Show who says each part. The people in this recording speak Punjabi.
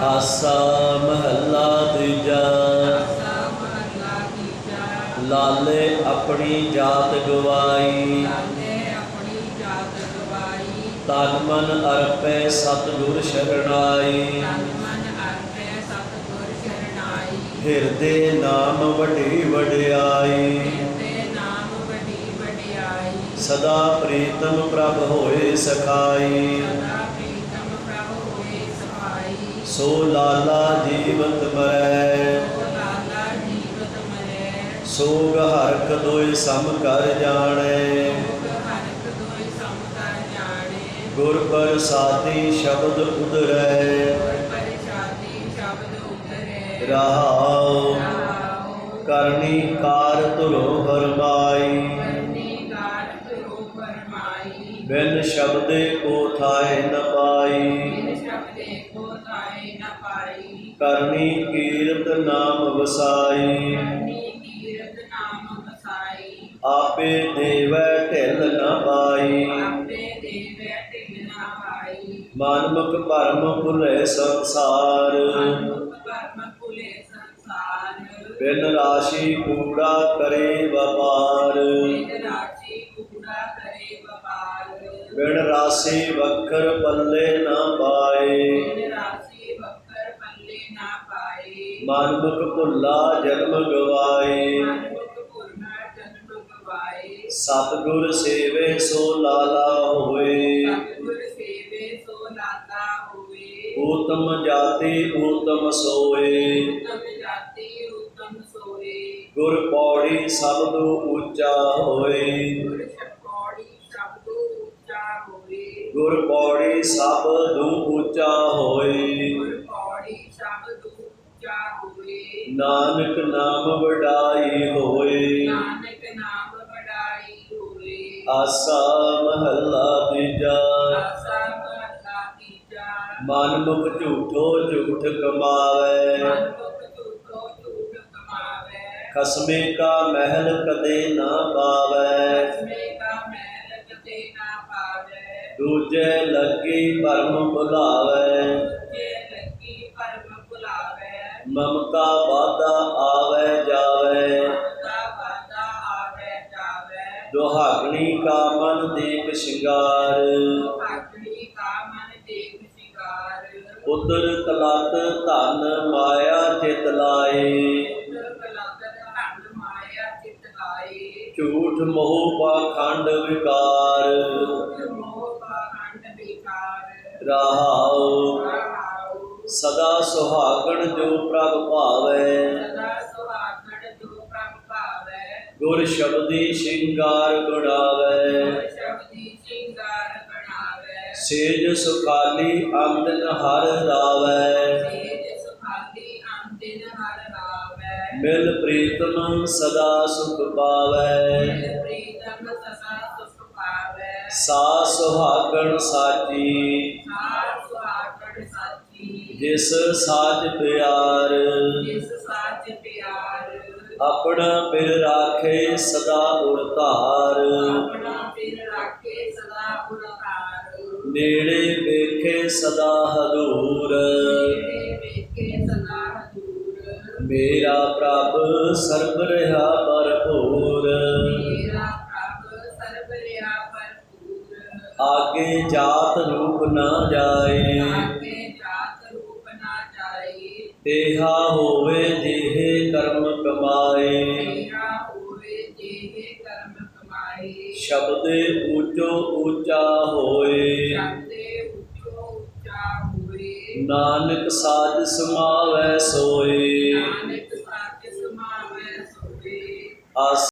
Speaker 1: ਆਸਾ ਮਹੱਲਾ ਤੀਜਾ। ਲਾਲੇ ਆਪਣੀ ਜਾਤ ਗਵਾਈ। ਤਨ ਮਨ ਅਰਪੈ ਸਤਿਗੁਰ ਸ਼ਰਣਾਈ।
Speaker 2: ਤਨ ਮਨ
Speaker 1: ਹਿਰਦੇ ਨਾਮ ਵੱਡੀ ਵਡਿਆਈ।
Speaker 2: ਵਡਿਆਈ
Speaker 1: ਸਦਾ ਪ੍ਰੀਤਮ ਪ੍ਰਭ ਹੋਏ ਸਖਾਈ।
Speaker 2: ਸਦਾ ਪ੍ਰੀਤਮ ਪ੍ਰਭ ਹੋਏ ਸਹਾਈ
Speaker 1: ਸੋ ਲਾਲਾ ਜੀਵਤ ਮਰੈ। ਸੋਗ ਹਰਕ ਦੋਇ ਸਮ ਕਰ ਜਾਣੈ। ਗੁਰ ਪ੍ਰਸਾਦੀ ਸ਼ਬਦ ਉਦਰੈ ਰਹਾਉ ਸ਼ਬਦੇ ਕੋ ਥਾਏ ਨ ਪਾਈ।
Speaker 2: ਸ਼ਬਦੇ ਕੋ ਤਾਏ ਨ ਪਾਈ
Speaker 1: ਕਰਨੀ ਕੀਰਤ ਨਾਮ ਵਸਾਈ।
Speaker 2: ਕਰਨੀ ਕੀਰਤ ਨਾਮ ਵਸਾਈ
Speaker 1: ਆਪੇ ਦੇਵੈ ਢਿਲ ਨ ਪਾਈ।
Speaker 2: ਆਪੇ ਦੇਵੇ ਢਿਲ ਨਾ ਪਾਈ
Speaker 1: ਮਾਨਮਕ ਭਰਮ ਭੁਲੇ ਸੰਸਾਰ।
Speaker 2: ਮਨੁੱਖ ਕਰਮ ਭੁਲੇ ਸੰਸਾਰ
Speaker 1: ਬਿਨ ਰਾਸ਼ੀ ਕੂੜਾ ਕਰੇ
Speaker 2: ਵਕ ਰਾਸੀ
Speaker 1: ਵਖਰ ਪੱਲੇ ਨ ਪਾਏ।
Speaker 2: ਰਾਸ਼ੀ ਵਕਰ ਪੱਲੇ ਨਾ ਪਾਏ
Speaker 1: ਮਾਨਮਕ ਭੁੱਲਾ ਜਨਮ ਗਵਾਏ।
Speaker 2: ਮਨੁੱਖ ਜਨਮ ਗਵਾਏ
Speaker 1: ਸਤਿਗੁਰ ਸੇਵੇ ਸੋ ਲਾਲਾ ਹੋਏ।
Speaker 2: ਸਤਿਗੁਰ ਸੇਵੇ ਸੋ ਲਾਤਾ ਹੋਵੇ
Speaker 1: ਊਤਮ ਜਾਤੀ ਊਤਮ ਸੋਏ।
Speaker 2: ਉਤਮ ਜਾਤੀ ਉਤਮ ਸੋਏ
Speaker 1: ਗੁਰ ਪੌੜੀ ਸਭ ਉੱਚਾ ਹੋਏ।
Speaker 2: ਗੁਰ
Speaker 1: ਪੌੜੀ ਸਭ ਤੋਂ ਉੱਚਾ ਹੋਏ। ਨਾਨਕ ਨਾਮ ਵਡਾਈ ਹੋਏ।
Speaker 2: ਨਾਨਕ ਨਾਮ ਵਡਾਈ
Speaker 1: ਆਸਾ ਮਹੱਲਾ ਤੀਜਾ।
Speaker 2: ਆਸਾ ਮਹੱਲਾ
Speaker 1: ਝੂਠੋ ਝੂਠ ਕਮਾਵੇ।
Speaker 2: ਮਨੁੱਖ ਝੂਠੋ ਝੂਠ ਕਮਾਵੇ
Speaker 1: ਖਸਮੇ ਕਾ ਮਹਿਲ ਕਦੇ ਨਾ ਪਾਵੇ ਦੂਜੇ ਲੱਗੀ
Speaker 2: ਪਰਮ ਭੁਲਾਵੇ।
Speaker 1: ਮਮਤਾ ਵਾਦਾ ਆਵੇ ਜਾਵੇ। ਦੁਹਾਗਣੀ ਕਾ ਮਨ ਦੇਖ ਸ਼ਿੰਗਾਰ। ਉਦਰ ਕਲਤ ਧਨ ਮਾਇਆ ਚਿਤ ਲਾਏ। ਝੂਠ ਮੋਹ ਪਾਖੰਡ ਵਿਕਾਰ। ਰਹਾਉ। ਸਦਾ ਸੁਹਾਗਣ ਜੋ ਪ੍ਰਭ ਭਾਵੈ। ਗੁਰ ਸ਼ਬਦੀ ਸ਼ਿੰਗਾਰ ਗੁਣਾਵੈ ਸੇਜ ਸੁਖਾਲੀ ਅੰਦਨ ਹਰ ਰਾਵੈ।
Speaker 2: ਸੇਜ ਸੁਖਾਲੀ
Speaker 1: ਮਿਲ ਪ੍ਰੀਤਮ ਸਦਾ ਸੁਖ ਪਾਵੈ। ਸਾ ਸੁਹਾਗਣ ਸਾਚੀ। ਜਿਸ ਸਾਜ ਪਿਆਰ। ਆਪਣਾ ਬਿਰ ਰਾਖੇ ਸਦਾ ਉਰ
Speaker 2: ਸਦਾ
Speaker 1: ਨੇੜੇ ਵੇਖੇ ਸਦਾ ਹਦੂਰ ਮੇਰਾ ਪ੍ਰਭ ਸਰਬ ਰਹਾ ਭਰਪੂਰ
Speaker 2: ਮੇਰਾ ਪ੍ਰਭ ਸਰਬ ਰਿਆ
Speaker 1: ਆਗੇ ਜਾਤ ਰੂਪ ਨਾ ਜਾਏ।
Speaker 2: ਆਗੇ ਜਾਤ ਰੂਪ ਨਾ ਜਾਏ।
Speaker 1: ਤੇਹਾ ਹੋਵੇ ਜਿਹੇ ਕਰਮ ਕਮਾਏ।
Speaker 2: ਮੇਰਾ ਹੋਵੇ ਜਿਹੇ ਕਰਮ ਕਮਾਏ।
Speaker 1: ਸ਼ਬਦੇ ਊਚੋ ਊਚਾ ਹੋਏ।
Speaker 2: ਜਾਂਦੇ ਉੱਚੋ ਉੱਚਾ ਹੋਵੇ
Speaker 1: ਨਾਨਕ ਸਾਜ ਸਮਾਵੈ ਸੋਏ।
Speaker 2: ਨਾਨਕ ਸਾਚ ਸਮਾਵੈ ਸੋਵੇ
Speaker 1: ਆਸ